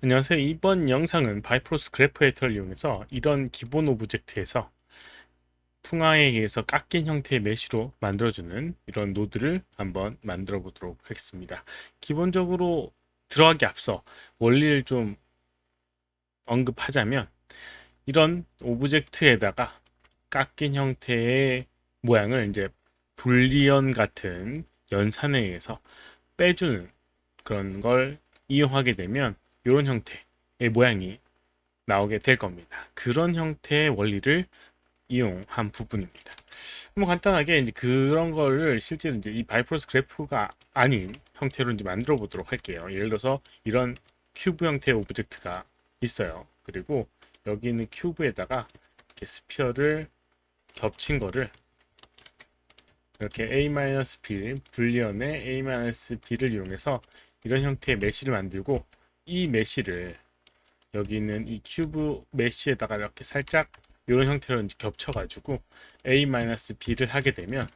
안녕하세요. 이번 영상은 바이프로스 그래프 에디터를 이용해서 이런 기본 오브젝트에서 풍화에 의해서 깎인 형태의 메쉬로 만들어주는 이런 노드를 한번 만들어 보도록 하겠습니다. 기본적으로 들어가기 앞서 원리를 좀 언급하자면 이런 오브젝트에다가 깎인 형태의 모양을 이제 불리언 같은 연산에 의해서 빼주는 그런 걸 이용하게 되면 이런 형태의 모양이 나오게 될 겁니다. 그런 형태의 원리를 이용한 부분입니다. 뭐 간단하게 이제 그런 거를 실제로 이제 이 바이프로스 그래프가 아닌 형태로 이제 만들어 보도록 할게요. 예를 들어서 이런 큐브 형태의 오브젝트가 있어요. 그리고 여기 있는 큐브에다가 이렇게 스피어를 겹친 거를 이렇게 a-b 불리언의 a-b를 이용해서 이런 형태의 메쉬를 만들고 이 메쉬를 여기 있는 이 큐브 메쉬에다가 이렇게 살짝 이런 형태로 겹쳐가지고 a-b를 하게 되면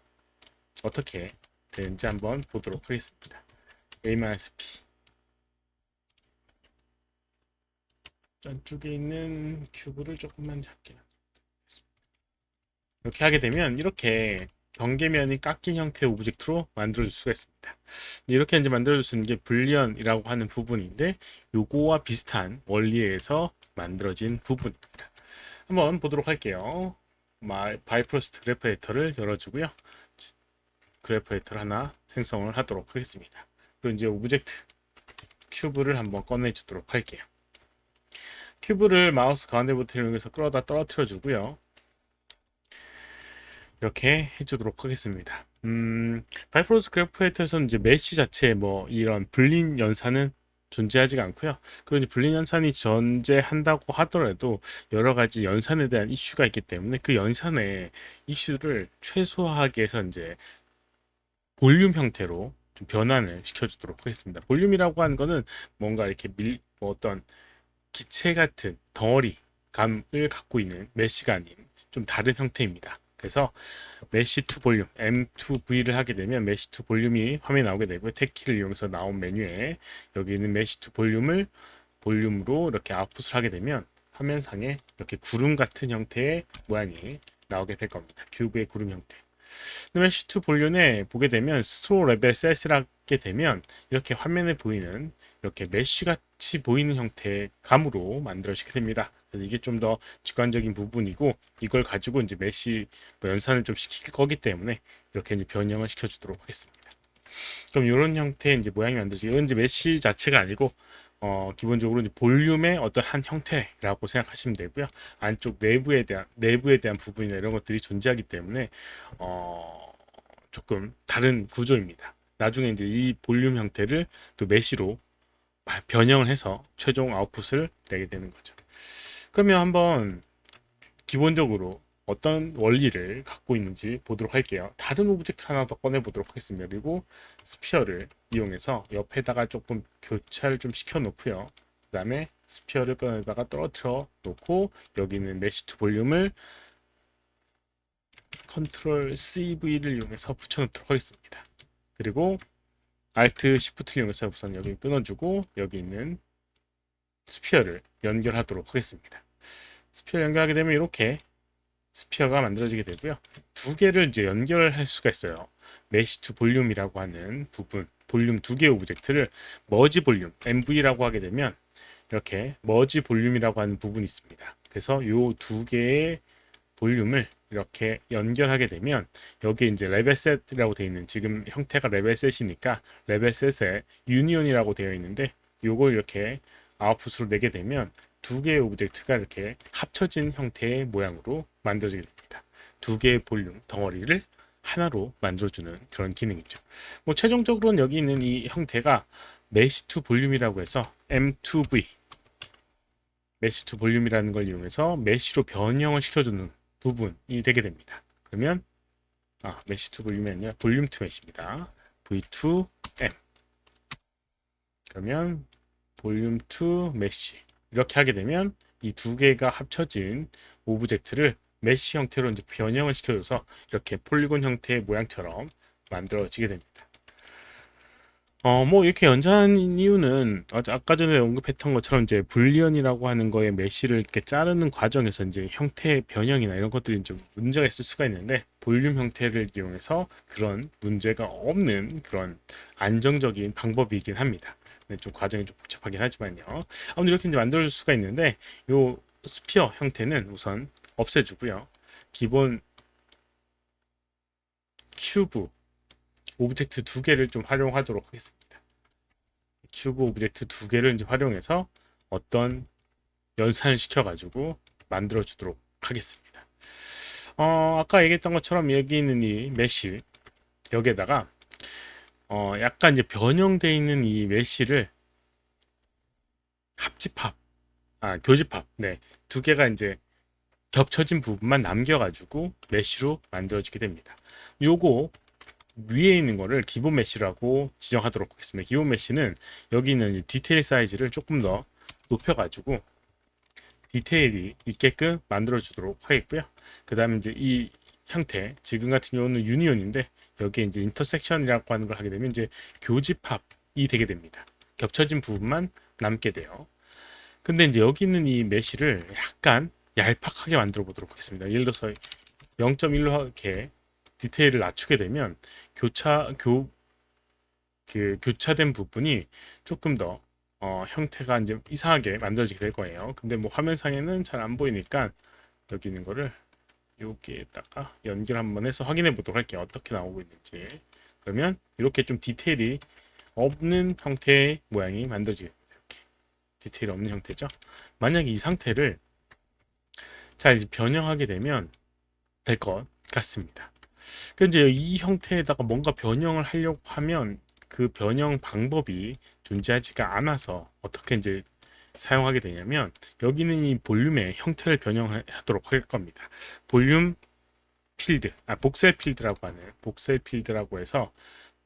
어떻게 되는지 한번 보도록 하겠습니다. a-b 전쪽에 있는 큐브를 조금만 작게 이렇게 하게 되면 이렇게 경계면이 깎인 형태의 오브젝트로 만들어줄 수가 있습니다. 이렇게 이제 만들어줄 수 있는 게 불리언이라고 하는 부분인데 요거와 비슷한 원리에서 만들어진 부분입니다. 한번 보도록 할게요. 바이프로스트 그래프 에디터를 열어주고요. 그래프 에디터를 하나 생성을 하도록 하겠습니다. 그리고 이제 오브젝트 큐브를 한번 꺼내주도록 할게요. 큐브를 마우스 가운데 버튼을 이용해서 끌어다 떨어뜨려 주고요. 이렇게 해주도록 하겠습니다. 음, 바이프로스 그래프 에디터에서는 이제 메시 자체에 뭐 이런 불린 연산은 존재하지가 않고요. 그리고 불린 연산이 존재한다고 하더라도 여러 가지 연산에 대한 이슈가 있기 때문에 그 연산의 이슈를 최소화하기 위해서 이제 볼륨 형태로 좀 변환을 시켜주도록 하겠습니다. 볼륨이라고 하는 거는 뭔가 이렇게 밀, 뭐 어떤 기체 같은 덩어리 감을 갖고 있는 메시가 아닌 좀 다른 형태입니다. 그래서 메시 투 볼륨 M2V를 하게 되면 메시 투 볼륨이 화면에 나오게 되고요. 탭키를 이용해서 나온 메뉴에 여기 있는 메시 투 볼륨을 볼륨으로 이렇게 아웃풋을 하게 되면 화면상에 이렇게 구름 같은 형태의 모양이 나오게 될 겁니다. 큐브의 구름 형태. 메시 투 볼륨에 보게 되면 스트로 레벨 셋을 하게 되면 이렇게 화면에 보이는 이렇게 메쉬 같이 보이는 형태의 감으로 만들어지게 됩니다. 이게 좀 더 직관적인 부분이고 이걸 가지고 이제 메시 뭐 연산을 좀 시킬 거기 때문에 이렇게 이제 변형을 시켜주도록 하겠습니다. 그럼 이런 형태의 이제 모양이 만들어지고 이건 이제 메시 자체가 아니고 어, 기본적으로 이제 볼륨의 어떤 한 형태라고 생각하시면 되고요. 안쪽 내부에 대한 내부에 대한 부분이나 이런 것들이 존재하기 때문에 어, 조금 다른 구조입니다. 나중에 이제 이 볼륨 형태를 또 메시로 변형을 해서 최종 아웃풋을 내게 되는 거죠. 그러면 한번 기본적으로 어떤 원리를 갖고 있는지 보도록 할게요. 다른 오브젝트 하나 더 꺼내 보도록 하겠습니다. 그리고 스피어를 이용해서 옆에다가 조금 교차를 좀 시켜 놓고요. 그 다음에 스피어를 꺼내다가 떨어뜨려 놓고 여기는 메시 투 볼륨을 컨트롤 CV를 이용해서 붙여 놓도록 하겠습니다. 그리고 Alt Shift를 이용해서 우선 여기 끊어주고 여기 있는 스피어를 연결하도록 하겠습니다. 스피어 연결하게 되면 이렇게 스피어가 만들어지게 되고요. 두 개를 이제 연결할 수가 있어요. 메시 투 볼륨이라고 하는 부분, 볼륨 두 개의 오브젝트를 머지 볼륨, MV라고 하게 되면 이렇게 머지 볼륨이라고 하는 부분이 있습니다. 그래서 이 두 개의 볼륨을 이렇게 연결하게 되면 여기 이제 레벨 셋이라고 되어 있는 지금 형태가 레벨 셋이니까 레벨 셋에 유니온이라고 되어 있는데 요걸 이렇게 아웃풋으로 내게 되면 두 개의 오브젝트가 이렇게 합쳐진 형태의 모양으로 만들어지게 됩니다. 두 개의 볼륨 덩어리를 하나로 만들어주는 그런 기능이죠. 뭐 최종적으로는 여기 있는 이 형태가 메시 투 볼륨이라고 해서 M2V 메시 투 볼륨이라는 걸 이용해서 메시로 변형을 시켜주는 부분이 되게 됩니다. 그러면 아 메시 투 볼륨이 아니라 볼륨 투 메시입니다. V2M 그러면 볼륨 투 메시 이렇게 하게 되면 이 두 개가 합쳐진 오브젝트를 메시 형태로 이제 변형을 시켜줘서 이렇게 폴리곤 형태의 모양처럼 만들어지게 됩니다. 어, 뭐 이렇게 연산한 이유는 아- 아까 전에 언급했던 것처럼 이제 불리언이라고 하는 거에 메쉬를 이렇게 자르는 과정에서 이제 형태 변형이나 이런 것들이 좀 문제가 있을 수가 있는데 볼륨 형태를 이용해서 그런 문제가 없는 그런 안정적인 방법이긴 합니다. 네, 좀 과정이 좀 복잡하긴 하지만요. 아무튼 이렇게 이제 만들어줄 수가 있는데 요 스피어 형태는 우선 없애주고요. 기본 큐브 오브젝트 두 개를 좀 활용하도록 하겠습니다. 큐브 오브젝트 두 개를 이제 활용해서 어떤 연산을 시켜가지고 만들어 주도록 하겠습니다. 어, 아까 얘기했던 것처럼 여기 있는 이 메쉬 여기에다가 어, 약간 이제 변형되어 있는 이 메쉬를 합집합, 아 교집합, 네, 두 개가 이제 겹쳐진 부분만 남겨가지고 메쉬로 만들어지게 됩니다. 요거 위에 있는 거를 기본 메쉬라고 지정하도록 하겠습니다. 기본 메쉬는 여기 있는 이 디테일 사이즈를 조금 더 높여가지고 디테일이 있게끔 만들어 주도록 하겠고요. 그 다음에 이제 이 형태, 지금 같은 경우는 유니온인데 여기에 이제 인터섹션이라고 하는 걸 하게 되면 이제 교집합이 되게 됩니다. 겹쳐진 부분만 남게 돼요. 근데 이제 여기 있는 이 메쉬를 약간 얄팍하게 만들어 보도록 하겠습니다. 예를 들어서 0.1로 이렇게 디테일을 낮추게 되면 교차 교 그 교차된 부분이 조금 더 어, 형태가 이제 이상하게 만들어지게 될 거예요. 근데 뭐 화면상에는 잘 안 보이니까 여기 있는 거를 여기에다가 연결 한번 해서 확인해 보도록 할게요. 어떻게 나오고 있는지. 그러면 이렇게 좀 디테일이 없는 형태의 모양이 만들어지게. 이렇게 디테일 없는 형태죠. 만약에 이 상태를 잘 변형하게 되면 될 것 같습니다. 그 이제 이 형태에다가 뭔가 변형을 하려고 하면 그 변형 방법이 존재하지가 않아서 어떻게 이제 사용하게 되냐면 여기는 이 볼륨의 형태를 변형하도록 할 겁니다. 볼륨 필드, 아 복셀 필드라고 하는 복셀 필드라고 해서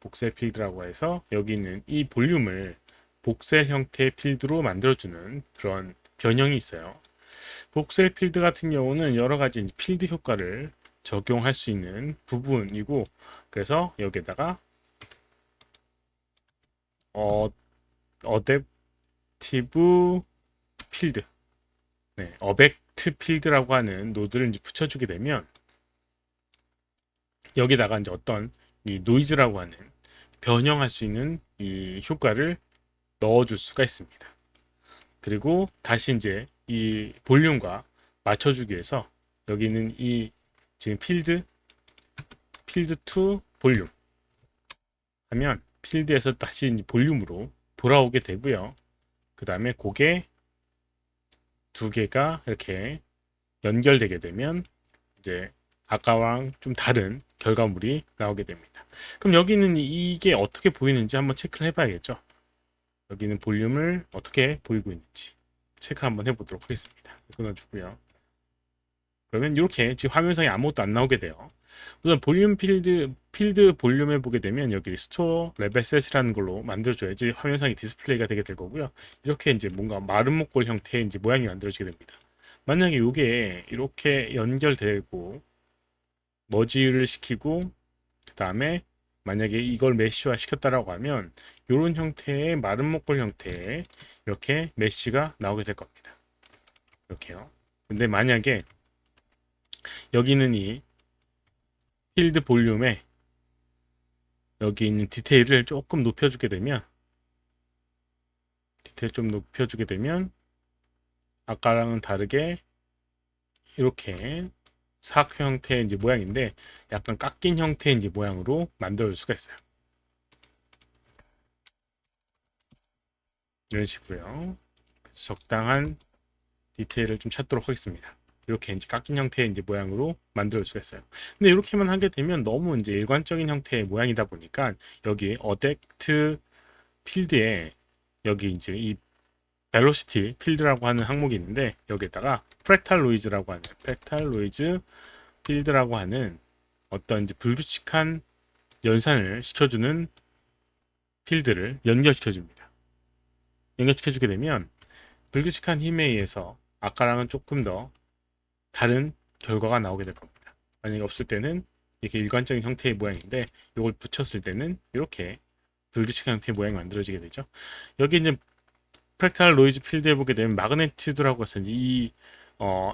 복셀 필드라고 해서 여기 있는 이 볼륨을 복셀 형태의 필드로 만들어주는 그런 변형이 있어요. 복셀 필드 같은 경우는 여러 가지 필드 효과를 적용할 수 있는 부분이고 그래서 여기에다가 어 어댑 티브 필드 네, 어벡트 필드라고 하는 노드를 이제 붙여주게 되면 여기다가 이제 어떤 이 노이즈라고 하는 변형할 수 있는 이 효과를 넣어줄 수가 있습니다. 그리고 다시 이제 이 볼륨과 맞춰주기 위해서 여기 있는 이 지금 필드 필드 투 볼륨 하면 필드에서 다시 볼륨으로 돌아오게 되고요. 그 다음에 고개 두 개가 이렇게 연결되게 되면 이제 아까랑 좀 다른 결과물이 나오게 됩니다. 그럼 여기는 이게 어떻게 보이는지 한번 체크를 해봐야겠죠. 여기는 볼륨을 어떻게 보이고 있는지 체크 한번 해보도록 하겠습니다. 끊어주고요. 그러면 이렇게 지금 화면상에 아무것도 안 나오게 돼요. 우선 볼륨 필드 필드 볼륨에 보게 되면 여기 스토어 레벨 셋이라는 걸로 만들어줘야지 화면상에 디스플레이가 되게 될 거고요. 이렇게 이제 뭔가 마른 목골 형태의 이제 모양이 만들어지게 됩니다. 만약에 이게 이렇게 연결되고 머지를 시키고 그 다음에 만약에 이걸 메쉬화 시켰다라고 하면 이런 형태의 마른 목골 형태의 이렇게 메쉬가 나오게 될 겁니다. 이렇게요. 근데 만약에 여기는 이 필드 볼륨에 여기 있는 디테일을 조금 높여주게 되면 디테일 좀 높여주게 되면 아까랑은 다르게 이렇게 사각 형태의 이제 모양인데 약간 깎인 형태의 이제 모양으로 만들어 줄 수가 있어요. 이런 식으로요. 적당한 디테일을 좀 찾도록 하겠습니다. 이렇게 이제 깎인 형태의 이제 모양으로 만들 수가 있어요. 근데 이렇게만 하게 되면 너무 이제 일관적인 형태의 모양이다 보니까 여기 어댑트 필드에 여기 이제 이 벨로시티 필드라고 하는 항목이 있는데 여기에다가 프랙탈 노이즈라고 하는 프랙탈 노이즈 필드라고 하는 어떤 이제 불규칙한 연산을 시켜주는 필드를 연결시켜줍니다. 연결시켜주게 되면 불규칙한 힘에 의해서 아까랑은 조금 더 다른 결과가 나오게 될 겁니다. 만약에 없을 때는 이렇게 일관적인 형태의 모양인데 이걸 붙였을 때는 이렇게 불규칙한 형태의 모양이 만들어지게 되죠. 여기 이제 프랙탈 노이즈 필드에 보게 되면 마그네티드라고 해서 이 어,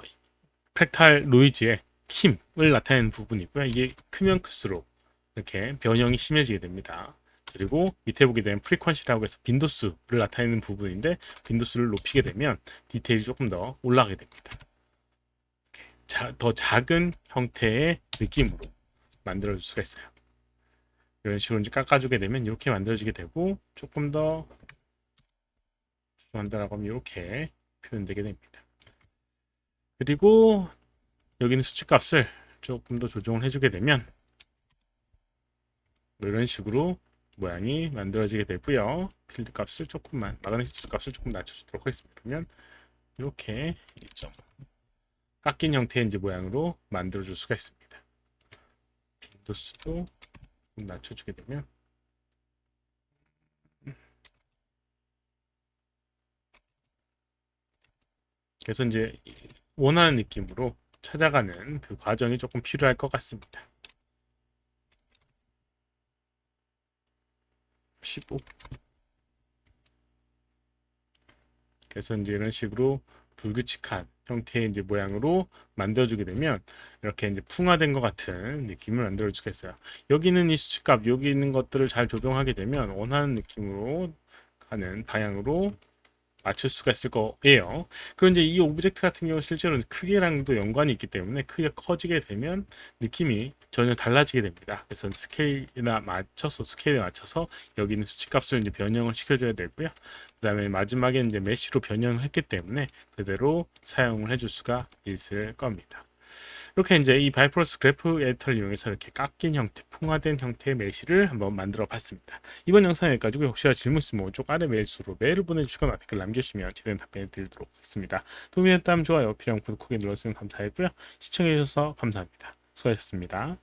프랙탈 노이즈의 힘을 나타내는 부분이고요. 이게 크면 클수록 이렇게 변형이 심해지게 됩니다. 그리고 밑에 보게 되면 프리퀀시라고 해서 빈도수를 나타내는 부분인데 빈도수를 높이게 되면 디테일이 조금 더 올라가게 됩니다. 자, 더 작은 형태의 느낌으로 만들어 줄 수가 있어요. 이런 식으로 이제 깎아주게 되면 이렇게 만들어지게 되고 조금 더 조정한다라고 하면 이렇게 표현되게 됩니다. 그리고 여기는 수치값을 조금 더 조정을 해주게 되면 뭐 이런 식으로 모양이 만들어지게 되고요. 필드 값을 조금만 마그네틱 값을 조금 낮춰주도록 하겠습니다. 그러면 이렇게 1점 깎인 형태의 이제 모양으로 만들어 줄 수가 있습니다. 빈도수도 좀 낮춰주게 되면 그래서 이제 원하는 느낌으로 찾아가는 그 과정이 조금 필요할 것 같습니다. 15 그래서 이제 이런 식으로 불규칙한 형태의 이제 모양으로 만들어주게 되면 이렇게 이제 풍화된 것 같은 느낌을 만들어주겠어요. 여기는 이 수치값, 여기 있는 것들을 잘 조정하게 되면 원하는 느낌으로 가는 방향으로 맞출 수가 있을 거예요. 이제 이 오브젝트 같은 경우 실제로 크기랑도 연관이 있기 때문에 크기가 커지게 되면 느낌이 전혀 달라지게 됩니다. 그래서 스케일이나 맞춰서 스케일에 맞춰서 여기 있는 수치값을 이제 변형을 시켜줘야 되고요. 그 다음에 마지막에 이제 메쉬로 변형을 했기 때문에 그대로 사용을 해줄 수가 있을 겁니다. 이렇게 이제 이 바이프로스 그래프 에디터를 이용해서 이렇게 깎인 형태, 풍화된 형태의 메시를 한번 만들어 봤습니다. 이번 영상 여기까지고 혹시나 질문 있으면 오쪽 아래 메일 주소로 메일을 보내주시거나 댓글 남겨주시면 제대로 답변해 드리도록 하겠습니다. 도움이 됐다면 좋아요, 필요한 구독하기 눌러주시면 감사하고요. 시청해주셔서 감사합니다. 수고하셨습니다.